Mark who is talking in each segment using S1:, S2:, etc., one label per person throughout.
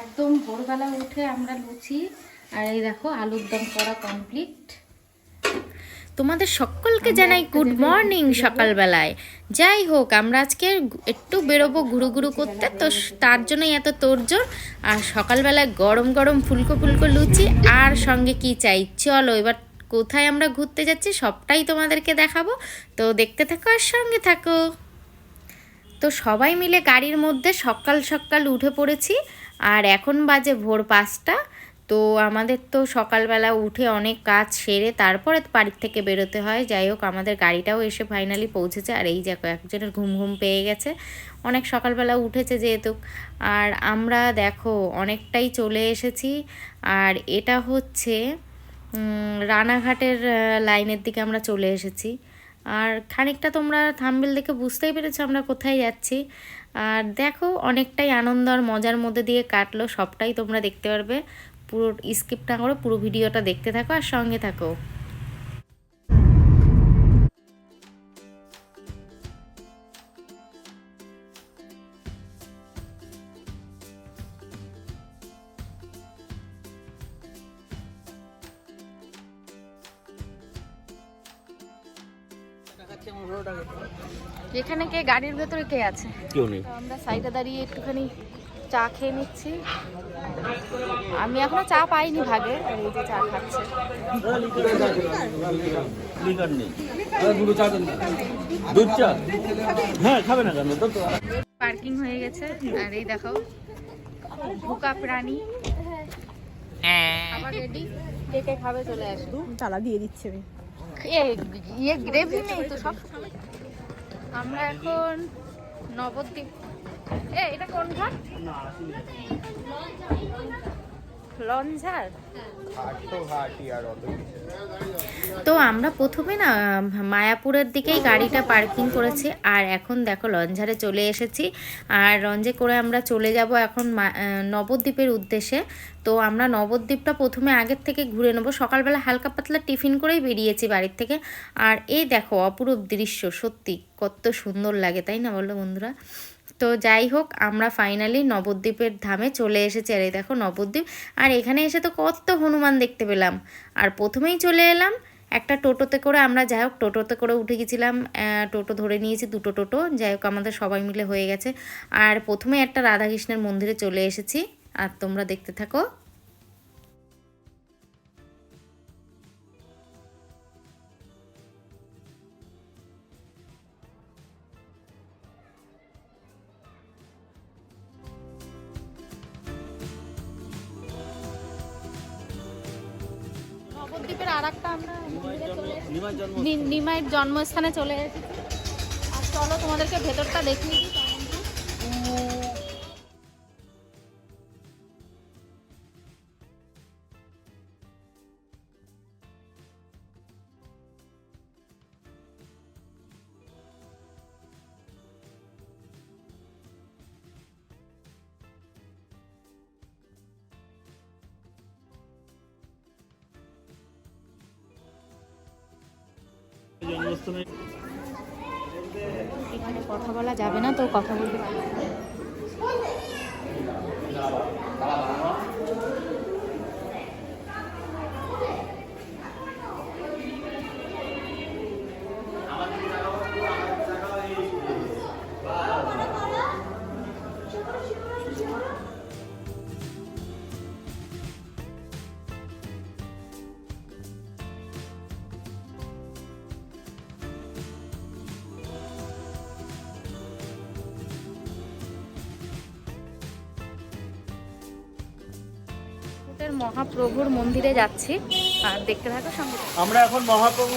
S1: একদম ভোরবেলা উঠে আমরা লুচি আর এই দেখো আলুর দম করা কমপ্লিট
S2: তোমাদের সকলকে জানাই গুড মর্নিং সকালবেলায়। যাই হোক আমরা আজকে একটু বেরোবো ঘুরু ঘুরু করতে তো তার জন্যই এত তোড়জোড়। আর সকালবেলায় গরম গরম ফুলকো ফুলকো লুচি আর সঙ্গে কি চাই? চলো এবার কোথায় আমরা ঘুরতে যাচ্ছি সবটাই তোমাদেরকে দেখাবো। তো দেখতে থাকো আর সঙ্গে থাকো। তো সবাই মিলে গাড়ির মধ্যে সকাল সকাল উঠে পড়েছি। আর এখন বাজে ভোর পাঁচটা, তো আমাদের তো সকালবেলা উঠে অনেক কাজ সেরে তারপরে বাড়ির থেকে বেরোতে হয়। যাই হোক, আমাদের গাড়িটাও এসে ফাইনালি পৌঁছেছে। আর এই দেখো, একজনের ঘুম ঘুম পেয়ে গেছে। অনেক সকালবেলা উঠেছে যেহেতু। আর আমরা দেখো, অনেকটাই চলে এসেছি। আর এটা হচ্ছে রানাঘাটের লাইনের দিকে আমরা চলে এসেছি। আর খানিকটা তোমরা থাম্বেল দেখে বুঝতেই পেরেছ আমরা কোথায় যাচ্ছি। আর দেখো, অনেকটাই আনন্দ আর মজার মধ্যে দিয়ে কাটলো সবটাই তোমরা দেখতে পারবে। পুরো স্কিপ না করে, পুরো ভিডিওটা দেখতে থাকো আর সঙ্গে থাকো।
S1: এখানে কে গাড়ির ভেতরে কে আছে?
S3: কেউ নেই।
S1: আমরা সাইডে দাঁড়িয়ে একটুখানি চা খেয়ে নিচ্ছি। আমি এখনও চা পাইনি ভাগে আর এই যে চা খাচ্ছে।
S3: হ্যাঁ
S1: পার্কিং হয়ে গেছে আর এই দেখো ভুকা প্রাণী। আবার রেডি কে কে খাবে চলে আসো।
S4: তালা দিয়ে দিচ্ছে। আমি
S1: ইয়ে গ্রেভি নেই তো সব? আমরা এখন নবদ্বীপ। এ এটা কোন ঘাট লঞ্ঝার
S2: তো আমরা প্রথমে না মায়াপুরের দিকেই গাড়িটা পার্কিং করেছি আর এখন দেখো লঞ্ঝারে চলে এসেছি আর লঞ্চে করে আমরা চলে যাব এখন মা- নবদ্বীপের উদ্দেশ্যে। তো আমরা নবদ্বীপটা প্রথমে আগের থেকে ঘুরে নেব সকালবেলা হালকা পাতলা টিফিন করেই বেরিয়েছি বাড়ির থেকে। আর এই দেখো অপরূপ দৃশ্য সত্যি কত সুন্দর লাগে তাই না বলো বন্ধুরা? তো যাই হোক, আমরা ফাইনালি নবদ্বীপের ধামে চলে এসেছি। আর এই দেখো নবদ্বীপ, আর এখানে এসে তো কত হনুমান দেখতে পেলাম। আর প্রথমেই চলে এলাম একটা টোটোতে করে। আমরা যাই হোক, টোটোতে করে উঠে গেছিলাম টোটো ধরে নিয়েছি, দুটো টোটো। যাই হোক, আমাদের সবাই মিলে হয়ে গেছে। আর প্রথমে একটা রাধাকৃষ্ণের মন্দিরে চলে এসেছি। আর তোমরা দেখতে থাকো।
S1: নবদ্বীপের আর একটা আমরা নিমাইয়ের জন্মস্থানে চলে এসেছি। আর চলো তোমাদেরকে ভেতরটা দেখিয়ে দিই। এখানে কথা বলা যাবে না তো কথা বলতে আমাদের মহাপ্রভুর মন্দিরে যাচ্ছি। আর দেখতে থাকো সঙ্গে।
S3: আমরা এখন মহাপ্রভু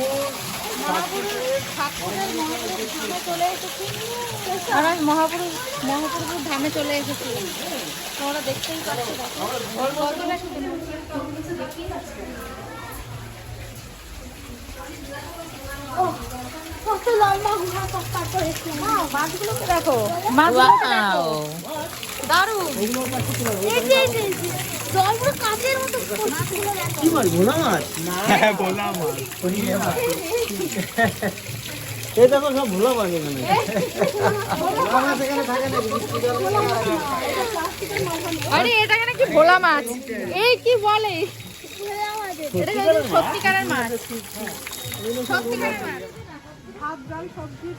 S1: আমরা মহাপুরুষ মহাপ্রভুর ধামে চলে এসেছি। তোমরা দেখতেই পাচ্ছ দেখো। কতটা সুন্দর।
S4: কত লম্বা গুহা পার করেছে।
S1: না, মাছগুলোকে দেখো। মাছগুলোকে দেখো দারুণ
S3: কি মাছ ভোলা মাছ? হ্যাঁ ভোলা মাছ। এই দেখো সব ভোলা মাছ এখানে।
S4: প্লাস্টিকের মাছ
S1: আরে এটা নাকি ভোলা মাছ? এই কি বলে? এটা সত্যিকারের মাছ? সত্যিকারের মাছ। ভাত ডাল সবজি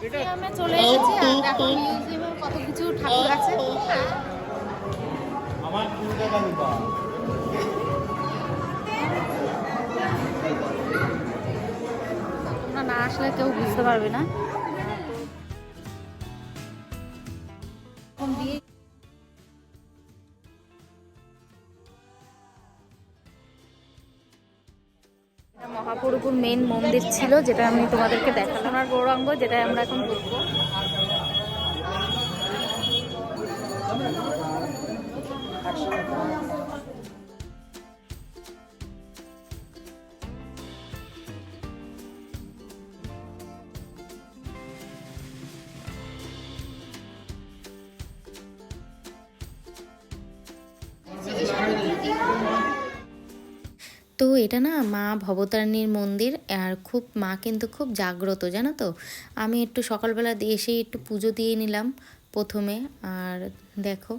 S1: মিউজিয়ামে চলে এসেছি আর মিউজিয়ামে কত কিছু ঠাকুর আছে।
S3: আমার কুড়ি দিবা
S1: তোমরা না আসলে কেউ বুঝতে পারবে না। মেইন মেন মন্দির ছিল, যেটা আমি তোমাদেরকে দেখালাম আর গৌরাঙ্গ যেটা আমরা এখন দেখব
S2: তো এটা না মা ভবতারিণীর মন্দির আর খুব মা কিন্তু খুব জাগ্রত, জানো তো? আমি একটু সকালবেলা এসেই একটু পুজো দিয়ে নিলাম প্রথমে, আর দেখো।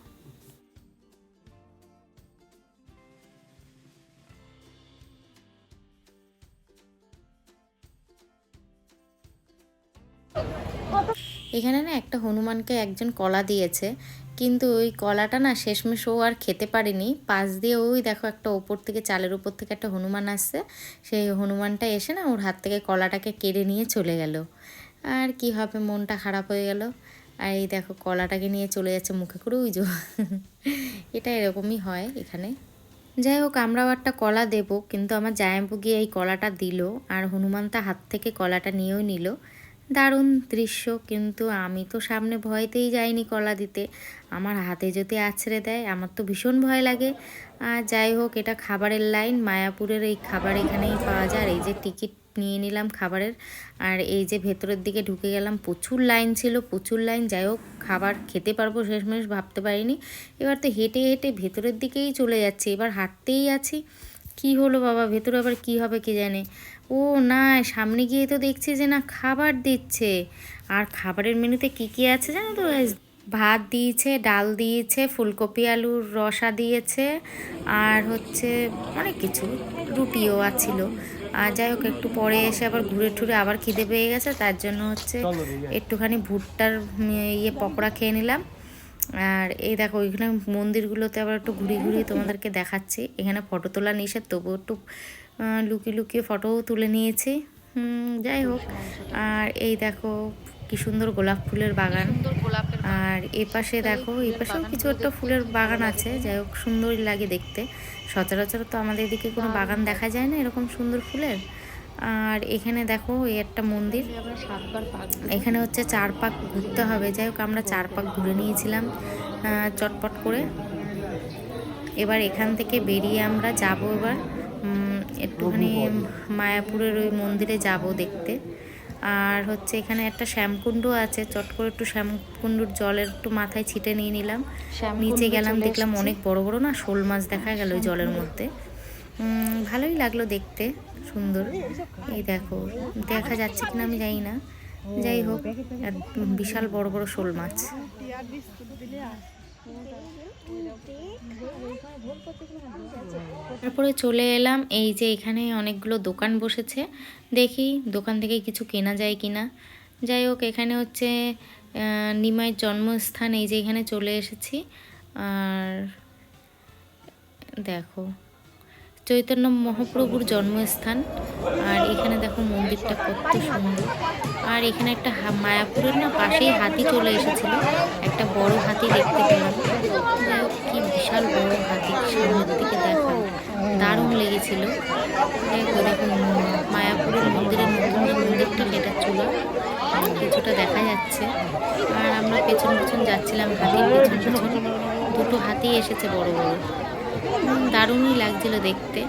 S2: এখানে না একটা হনুমানকে একজন কলা দিয়েছে। কিন্তু ওই কলাটা না শেষমেশ ও আর খেতে পারেনি। পাশ দিয়ে ওই দেখো একটা ওপর থেকে চালের উপর থেকে একটা হনুমান আসছে। সেই হনুমানটা এসে না ওর হাত থেকে কলাটাকে কেড়ে নিয়ে চলে গেল। আর কি হবে, মনটা খারাপ হয়ে গেল। আর এই দেখো কলাটাকে নিয়ে চলে যাচ্ছে মুখে করে, ওই যে এটা এরকমই হয় এখানে। যাই হোক, আমরাও একটা কলা দেব, কিন্তু আমার জায়াম্পু গিয়ে এই কলাটা দিল, আর হনুমান তা হাত থেকে কলাটা নিয়েও নিল। দারুণ দৃশ্য, কিন্তু আমি তো সামনে ভয়তেই যাইনি কলা দিতে। আমার হাতে যদি আছড়ে দেয়, আমার তো ভীষণ ভয় লাগে। আর যাই হোক, এটা খাবারের লাইন। মায়াপুরের এই খাবার এখানেই পাওয়া যায়। আর এই যে টিকিট নিয়ে নিলাম খাবারের, আর এই যে ভেতরের দিকে ঢুকে গেলাম, প্রচুর লাইন ছিল, প্রচুর লাইন। যাই হোক, খাবার খেতে পারব শেষমেশ, ভাবতে পারিনি। এবার তো হেঁটে হেঁটে ভেতরের দিকেই চলে যাচ্ছে। এবার হাঁটতেই আছি। কি হলো বাবা? ভেতরে আবার কি হবে কে জানে? ও না সামনে গিয়ে তো দেখছি যে না খাবার দিচ্ছে। আর খাবারের মেনুতে কি কি আছে জানো তো? ভাত দিয়েছে ডাল দিয়েছে ফুলকপি আলুর রসা দিয়েছে আর হচ্ছে অনেক কিছু রুটিও আছিল। আর যাই হোক একটু পরে এসে আবার ঘুরে টুরে আবার খিদে পেয়ে গেছে তার জন্য হচ্ছে একটুখানি ভুট্টার ইয়ে পকোড়া খেয়ে নিলাম। আর এই দেখো ওইখানে মন্দিরগুলোতে আবার একটু ঘুরিয়ে ঘুরিয়ে তোমাদেরকে দেখাচ্ছি। এখানে ফটো তোলা নিষেধ তবুও একটু লুকিয়ে লুকিয়ে ফটোও তুলে নিয়েছি। যাই হোক। আর এই দেখো, কি সুন্দর গোলাপ ফুলের বাগান। আর এ পাশে দেখো এই পাশেও কিছু একটা ফুলের বাগান আছে। যাই হোক, সুন্দরই লাগে দেখতে। সচরাচর তো আমাদের এদিকে কোনো বাগান দেখা যায় না এরকম সুন্দর ফুলের। আর এখানে দেখো, এই একটা মন্দির। এখানে হচ্ছে চার পাক ঘুরতে হবে। যাই হোক, আমরা চার পাক ঘুরে নিয়েছিলাম চটপট করে। এবার এখান থেকে বেরিয়ে আমরা যাব এবার। একটুখানি মায়াপুরের ওই মন্দিরে যাব দেখতে। আর হচ্ছে এখানে একটা শ্যামকুণ্ড আছে চট করে একটু শ্যামকুণ্ডুর জলের একটু মাথায় ছিটে নিয়ে নিলাম। নিচে গেলাম দেখলাম অনেক বড় বড় না শোল মাছ দেখা গেল ওই জলের মধ্যে। ভালোই লাগল দেখতে সুন্দর। এই দেখো দেখা যাচ্ছে কিনা আমি জানি না। যাই হোক বিশাল বড় বড় শোল মাছ। তারপরে চলে এলাম, এই যে এখানে অনেকগুলো দোকান বসেছে। দেখি দোকান থেকে কিছু কেনা যায় কিনা। যাই হোক, এখানে হচ্ছে নিমাইয়ের জন্মস্থান, এই যে এখানে চলে এসেছি। আর দেখো চৈতন্য মহাপ্রভুর জন্মস্থান। আর এখানে দেখো মন্দিরটা কত সুন্দর। আর এখানে একটা মায়াপুরের না পাশেই হাতি চলে এসেছিল। একটা বড় হাতি দেখতে পেলাম। কি বিশাল বড় হাতি, সামনের দিকে দেখা। দারুণ লেগেছিল। দেখো মায়াপুরের মন্দিরের নতুন মন্দিরটা, সেটা চুলা কিছুটা দেখা যাচ্ছে। আর আমরা পেছন পেছন যাচ্ছিলাম হাতির পেছন পেছন। দুটো হাতি এসেছে বড় বড়। দারুণই লাগছিল দেখতে।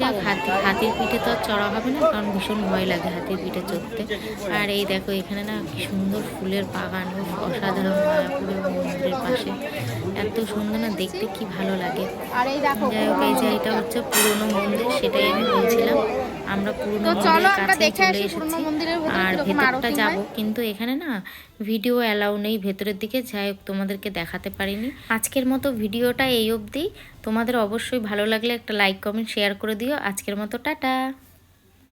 S2: যাক, হাতি, হাতির পিঠে তো আর চড়া হবে না, কারণ ভীষণ ভয় লাগে হাতির পিঠে চড়তে। আর এই দেখো, এখানে না কি সুন্দর ফুলের বাগান অসাধারণ মায়াপুরের মন্দিরের পাশে। এত সুন্দর না দেখতে কি ভালো লাগে। যাই হোক এই যে এটা হচ্ছে পুরনো মন্দির সেটাই আমি বলছিলাম। আমরা পুরনো
S1: চলো
S2: মন্দিরের কাছে চলে এসেছি। আর ভেতরটা যাব কিন্তু এখানে না ভিডিও অ্যালাউ নেই ভেতরের দিকে। যাই হোক তোমাদেরকে দেখাতে পারিনি। আজকের মতো ভিডিওটা এই অবধি। তোমাদের অবশ্যই ভালো লাগলে একটা লাইক কমেন্ট শেয়ার করে দিও। আজকের মতো টাটা।